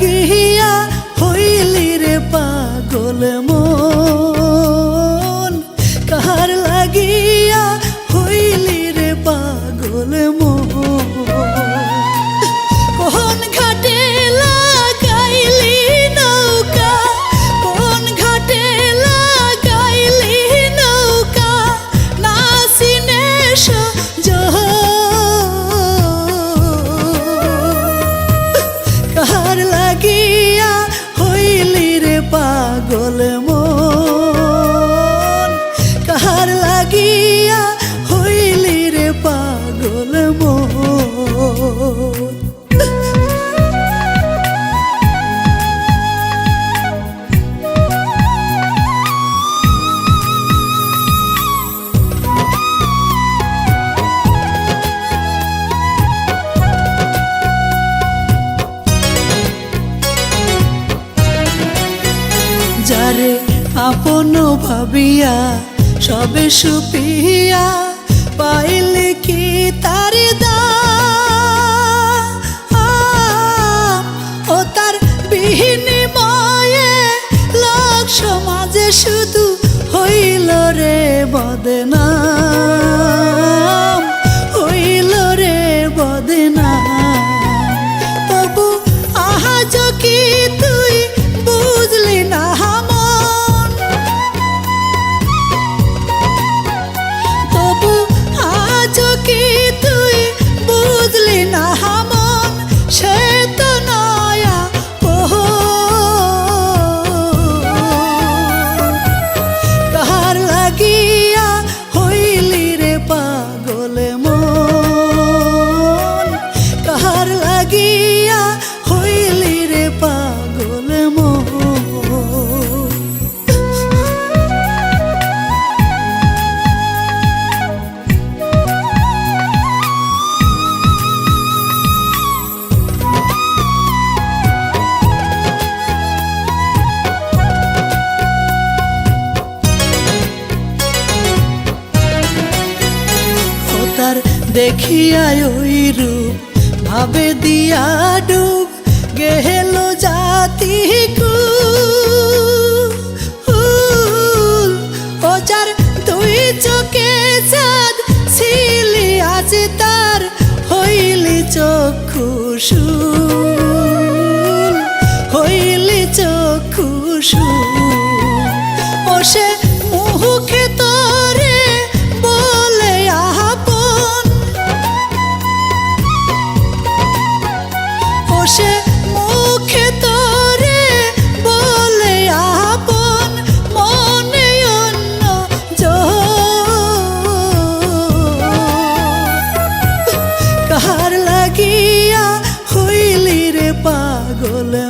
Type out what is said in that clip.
গিয়া হইলি রে পাগল মো। পাগল মন। কাহার লাগি যারে আপন ভাবিয়া, সবে সুপিয়া, পাইলে কি তার দা? ও তার বিনিময়ে লোক সমাজে শুধু হইল রে বদনা। দেখিয়াই ওই রূপ, ভাবে দিয়া ডুব গেহেল জাতি ওজার দুই চোখে চাঁদ ছিলি, আজ তার হইলি চক্ষু চক্ষুষু হইলি চক্ষু চক্ষুষু পাগলে